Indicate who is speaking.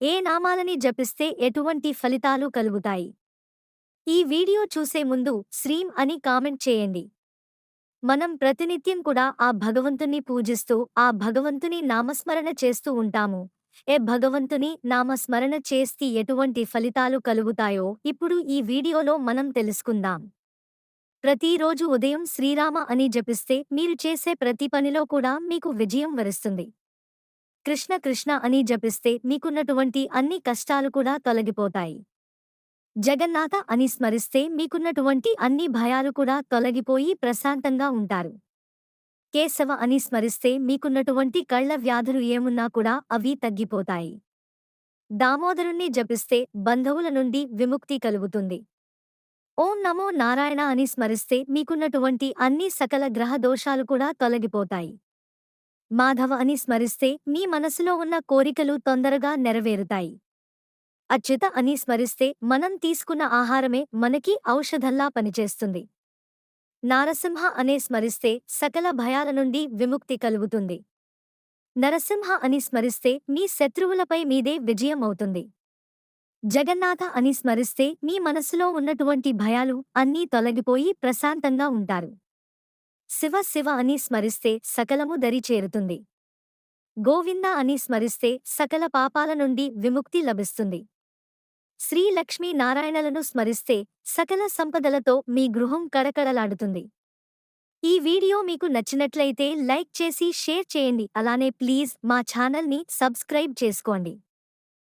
Speaker 1: ఏ నామాలని జపిస్తే ఎటువంటి ఫలితాలు కలుగుతాయి? ఈ వీడియో చూసే ముందు శ్రీం అని కామెంట్ చేయండి. మనం ప్రతినిత్యం కూడా ఆ భగవంతుని పూజిస్తూ ఆ భగవంతుని నామస్మరణ చేస్తూ ఉంటాము. ఏ భగవంతుని నామస్మరణ చేస్తే ఎటువంటి ఫలితాలు కలుగుతాయో ఇప్పుడు ఈ వీడియోలో మనం తెలుసుకుందాం. ప్రతిరోజు ఉదయం శ్రీరామ అని జపిస్తే మీరు చేసే ప్రతి పనిలో కూడా మీకు విజయం వరిస్తుంది. కృష్ణ కృష్ణ అని జపిస్తే మీకున్నటువంటి అన్ని కష్టాలు కూడా తొలగిపోతాయి. జగన్నాథ అని స్మరిస్తే మీకున్నటువంటి అన్ని భయాలు కూడా తొలగిపోయి ప్రశాంతంగా ఉంటారు. కేశవ అని స్మరిస్తే మీకున్నటువంటి కళ్ళ వ్యాధులు ఏమున్నా కూడా అవి తగ్గిపోతాయి. దామోదరుణ్ణి జపిస్తే బంధువుల నుండి విముక్తి కలుగుతుంది. ఓం నమో నారాయణ అని స్మరిస్తే మీకున్నటువంటి అన్ని సకల గ్రహ దోషాలు కూడా తొలగిపోతాయి. మాధవ అని స్మరిస్తే మీ మనసులో ఉన్న కోరికలు తొందరగా నెరవేరుతాయి. అచ్యుత అని స్మరిస్తే మనం తీసుకున్న ఆహారమే మనకి ఔషధంలా పనిచేస్తుంది. నారసింహ అనే స్మరిస్తే సకల భయాల నుండి విముక్తి కలుగుతుంది. నరసింహ అని స్మరిస్తే మీ శత్రువులపై మీదే విజయం అవుతుంది జగన్నాథ అని స్మరిస్తే మీ మనసులో ఉన్నటువంటి భయాలు అన్నీ తొలగిపోయి ప్రశాంతంగా ఉంటారు. శివ శివ అని స్మరిస్తే సకలము దరి చేరుతుంది. గోవింద అని స్మరిస్తే సకల పాపాల నుండి విముక్తి లభిస్తుంది. శ్రీ లక్ష్మీ నారాయణలను స్మరిస్తే సకల సంపదలతో మీ గృహం కడకడలాడుతుంది. ఈ వీడియో మీకు నచ్చినట్లయితే లైక్ చేసి షేర్ చేయండి. అలానే ప్లీజ్ మా ఛానల్ని సబ్స్క్రైబ్ చేసుకోండి.